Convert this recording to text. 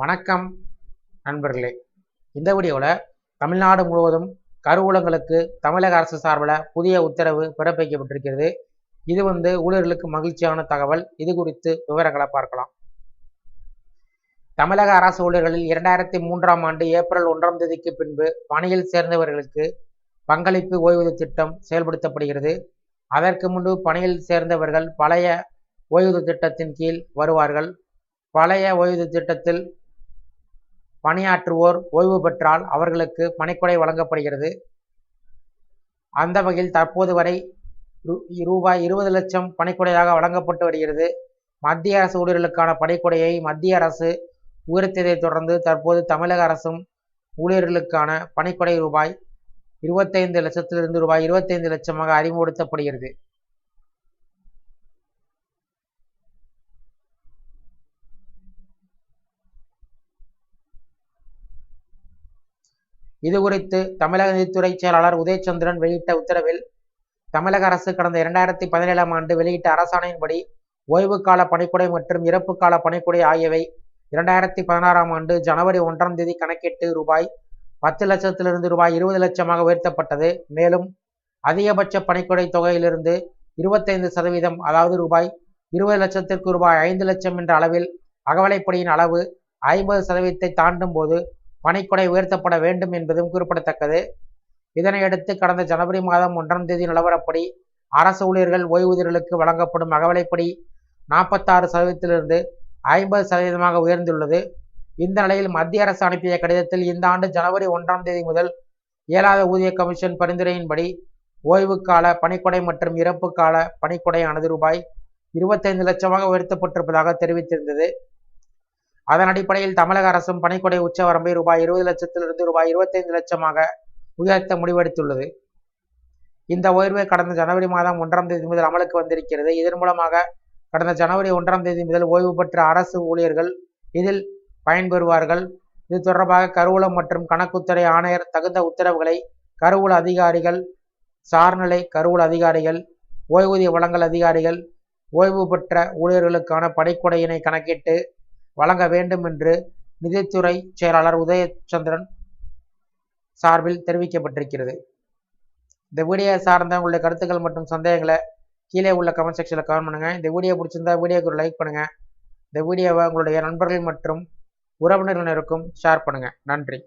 வணக்கம் நண்பர்களே. இந்த வீடியோவில் தமிழ்நாடு முழுவதும் கருவூலங்களுக்கு தமிழக அரசு சார்பில் புதிய உத்தரவு பிறப்பிக்கப்பட்டிருக்கிறது. இது வந்து ஊழியர்களுக்கு மகிழ்ச்சியான தகவல். இது குறித்து விவரங்களை பார்க்கலாம். தமிழக அரசு ஊழியர்களில் இரண்டாயிரத்தி மூன்றாம் ஆண்டு ஏப்ரல் ஒன்றாம் தேதிக்கு பின்பு பணியில் சேர்ந்தவர்களுக்கு பங்களிப்பு ஓய்வூதிய திட்டம் செயல்படுத்தப்படுகிறது. அதற்கு முன்பு பணியில் சேர்ந்தவர்கள் பழைய ஓய்வூதிய திட்டத்தின் கீழ் வருவார்கள். பழைய ஓய்வூதிய திட்டத்தில் பணியாற்றுவோர் ஓய்வு பெற்றால் அவர்களுக்கு பணிக்கொடை வழங்கப்படுகிறது. அந்த வகையில் தற்போது வரை ரூ- ரூபாய் இருபது லட்சம் பணிக்கொடையாக வழங்கப்பட்டு வருகிறது. மத்திய அரசு ஊழியர்களுக்கான பணிக்கொடையை மத்திய அரசு உயர்த்தியதைத் தொடர்ந்து தற்போது தமிழக அரசும் ஊழியர்களுக்கான பணிக்கொடை ரூபாய் இருபத்தைந்து லட்சத்திலிருந்து ரூபாய் இருபத்தைந்து லட்சமாக அறிமுகப்படுத்தப்படுகிறது. இது குறித்து தமிழக நிதித்துறை செயலாளர் உதயச்சந்திரன் வெளியிட்ட உத்தரவில் தமிழக அரசு கடந்த இரண்டாயிரத்தி பதினேழாம் ஆண்டு வெளியிட்ட அரசாணையின்படி ஓய்வு கால பணிக்குடை மற்றும் இறப்பு கால பணிக்குடை ஆகியவை இரண்டாயிரத்தி பதினாறாம் ஆண்டு ஜனவரி ஒன்றாம் தேதி கணக்கிட்டு ரூபாய் பத்து லட்சத்திலிருந்து ரூபாய் இருபது லட்சமாக உயர்த்தப்பட்டது. மேலும் அதிகபட்ச பணிக்கொடை தொகையிலிருந்து இருபத்தைந்து சதவீதம் அதாவது ரூபாய் இருபது லட்சத்திற்கு ரூபாய் ஐந்து லட்சம் என்ற அளவில் அகவலைப்படியின் அளவு ஐம்பது சதவீதத்தை தாண்டும் போது பணிக்கொடை உயர்த்தப்பட வேண்டும் என்பதும் குறிப்பிடத்தக்கது. இதனையடுத்து கடந்த ஜனவரி மாதம் ஒன்றாம் தேதி நிலவரப்படி அரசு ஊழியர்கள் ஓய்வூதியர்களுக்கு வழங்கப்படும் அகவலைப்படி நாற்பத்தாறு சதவீதத்திலிருந்து ஐம்பது சதவீதமாக உயர்ந்துள்ளது. இந்த நிலையில் மத்திய அரசு அனுப்பிய கடிதத்தில் இந்த ஆண்டு ஜனவரி ஒன்றாம் தேதி முதல் ஏழாவது ஊதிய கமிஷன் பரிந்துரையின்படி ஓய்வு கால பணிக்கொடை மற்றும் இறப்பு கால பணிக்கொடையானது ரூபாய் இருபத்தைந்து லட்சமாக உயர்த்தப்பட்டிருப்பதாக தெரிவித்திருந்தது. அதன் அடிப்படையில் தமிழக அரசும் பணிக்கொடை உச்சவரம்பை ரூபாய் இருபது லட்சத்திலிருந்து ரூபாய் இருபத்தைந்து லட்சமாக உயர்த்த முடிவெடுத்துள்ளது. இந்த உயர்வு கடந்த ஜனவரி மாதம் ஒன்றாம் தேதி முதல் அமலுக்கு வந்திருக்கிறது. இதன் மூலமாக கடந்த ஜனவரி ஒன்றாம் தேதி முதல் ஓய்வு பெற்ற அரசு ஊழியர்கள் இதில் பயன்பெறுவார்கள். இது தொடர்பாக கருவூலம் மற்றும் கணக்குத்துறை ஆணையர் தகுந்த உத்தரவுகளை கருவூல அதிகாரிகள் சார்நிலை கருவூல அதிகாரிகள் ஓய்வூதிய வழங்கல் அதிகாரிகள் ஓய்வு பெற்ற ஊழியர்களுக்கான பணிக்கொடையினை கணக்கிட்டு வழங்க வேண்டும் என்று நிதித்துறை செயலாளர் உதயச்சந்திரன் சார்பில் தெரிவிக்கப்பட்டிருக்கிறது. இந்த வீடியோ சார்ந்த உங்களுடைய கருத்துக்கள் மற்றும் சந்தேகங்களை கீழே உள்ள கமெண்ட் செக்ஷனில் கமெண்ட் பண்ணுங்கள் இந்த வீடியோ பிடிச்சிருந்தா வீடியோக்கு ஒரு லைக் பண்ணுங்கள் இந்த வீடியோவை உங்களுடைய நண்பர்கள் மற்றும் உறவினர்களுக்கும் ஷேர் பண்ணுங்கள் நன்றி.